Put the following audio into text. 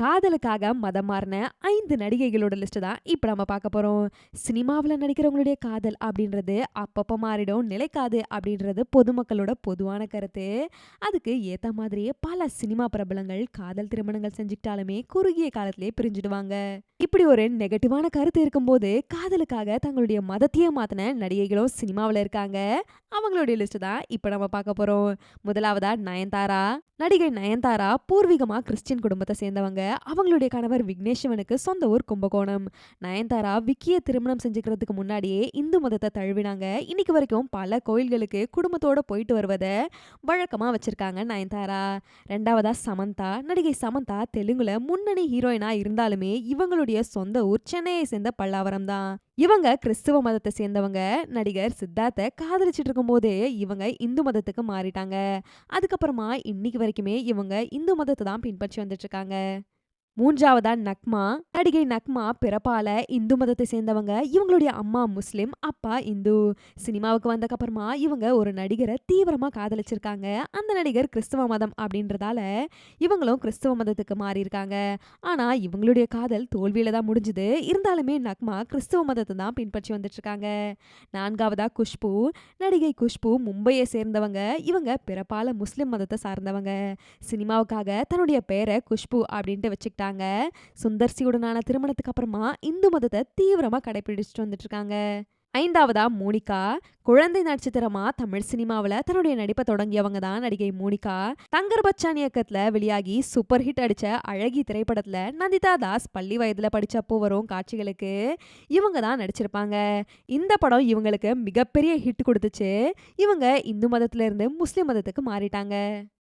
காதலுக்காக மதம் மாறின ஐந்து நடிகைகளோட லிஸ்ட்டு தான் இப்போ நம்ம பார்க்க போகிறோம் சினிமாவில் நடிக்கிறவங்களுடைய காதல் அப்படின்றது அப்பப்போ மாறிடும் நிலைக்காது அப்படின்றது பொதுமக்களோட பொதுவான கருத்து. அதுக்கு ஏற்ற மாதிரியே பல சினிமா பிரபலங்கள் காதல் திருமணங்கள் செஞ்சுக்கிட்டாலுமே குறுகிய காலத்திலே பிரிஞ்சிடுவாங்க. இப்படி ஒரு நெகட்டிவான கருத்து இருக்கும்போது காதலுக்காக தங்களுடைய மதத்தையே மாற்றின நடிகைகளும் சினிமாவில் இருக்காங்க. அவங்களுடைய லிஸ்ட்டு தான் இப்போ நம்ம பார்க்க போகிறோம் முதலாவதா நயன்தாரா. நடிகை நயன்தாரா பூர்வீகமாக கிறிஸ்டியன் குடும்பத்தை சேர்ந்தவங்க. அவங்களுடைய கணவர் விக்னேஸ்வனுக்கு சொந்த ஊர் கும்பகோணம். நயன்தாரா விக்கிய திருமணம் செஞ்சுக்கிறதுக்கு முன்னாடியே இந்து மதத்தை தழுவினாங்க. இன்னைக்கு வரைக்கும் பல கோயில்களுக்கு குடும்பத்தோட போயிட்டு வருவதை வழக்கமா வச்சிருக்காங்க நயன்தாரா. ரெண்டாவதா சமந்தா. நடிகை சமந்தா தெலுங்குல முன்னணி ஹீரோயினா இருந்தாலுமே இவங்களுடைய சொந்த ஊர் சென்னையை சேர்ந்த பல்லாவரம் தான். இவங்க கிறிஸ்துவ மதத்தை சேர்ந்தவங்க. நடிகர் சித்தார்த்தை காதலிச்சிட்டு இருக்கும்போதே இவங்க இந்து மதத்துக்கு மாறிட்டாங்க. அதுக்கப்புறமா இன்னைக்கு வரைக்குமே இவங்க இந்து மதத்தை தான் பின்பற்றி வந்துட்டு இருக்காங்க. மூன்றாவதா நக்மா நடிகை நக்மா பிறப்பால இந்து மதத்தை சேர்ந்தவங்க. இவங்களுடைய அம்மா முஸ்லிம் அப்பா இந்து. சினிமாவுக்கு வந்தக்கப்புறமா இவங்க ஒரு நடிகரை தீவிரமா காதலிச்சிருக்காங்க. அந்த நடிகர் கிறிஸ்தவ மதம் அப்படின்றதால இவங்களும் கிறிஸ்தவ மதத்துக்கு மாறி இருக்காங்க ஆனா இவங்களுடைய காதல் தோல்வியில தான் முடிஞ்சுது. இருந்தாலுமே நக்மா கிறிஸ்தவ மதத்தை தான் பின்பற்றி வந்துட்டு இருக்காங்க நான்காவதா குஷ்பு நடிகை குஷ்பு மும்பையை சேர்ந்தவங்க. இவங்க பிறப்பால முஸ்லிம் மதத்தை சார்ந்தவங்க. சினிமாவுக்காக தன்னுடைய பேரை குஷ்பு அப்படின்ட்டு வச்சுக்கிட்டாங்க சுந்தர் சுந்தர்சியுடனான திருமணத்துக்கு அப்புறமா இந்து மதத்தை தீவிரமா கடைபிடிச்சிட்டு வந்துட்டு இருக்காங்க ஐந்தாவதா மோனிகா. குழந்தை நட்சத்திரமா தமிழ் சினிமாவில் தன்னுடைய நடிப்பை தொடங்கியவங்க தான் நடிகை மோனிகா. தங்கர் பச்சான் இயக்கத்துல வெளியாகி சூப்பர் ஹிட் அடிச்ச அழகி திரைப்படத்துல நந்திதா தாஸ் பள்ளி வயதுல படித்தப்போ வரும் காட்சிகளுக்கு இவங்க தான் நடிச்சிருப்பாங்க. இந்த படம் இவங்களுக்கு மிகப்பெரிய ஹிட் கொடுத்துச்சு. இவங்க இந்து மதத்துல இருந்து மதத்துக்கு மாறிட்டாங்க.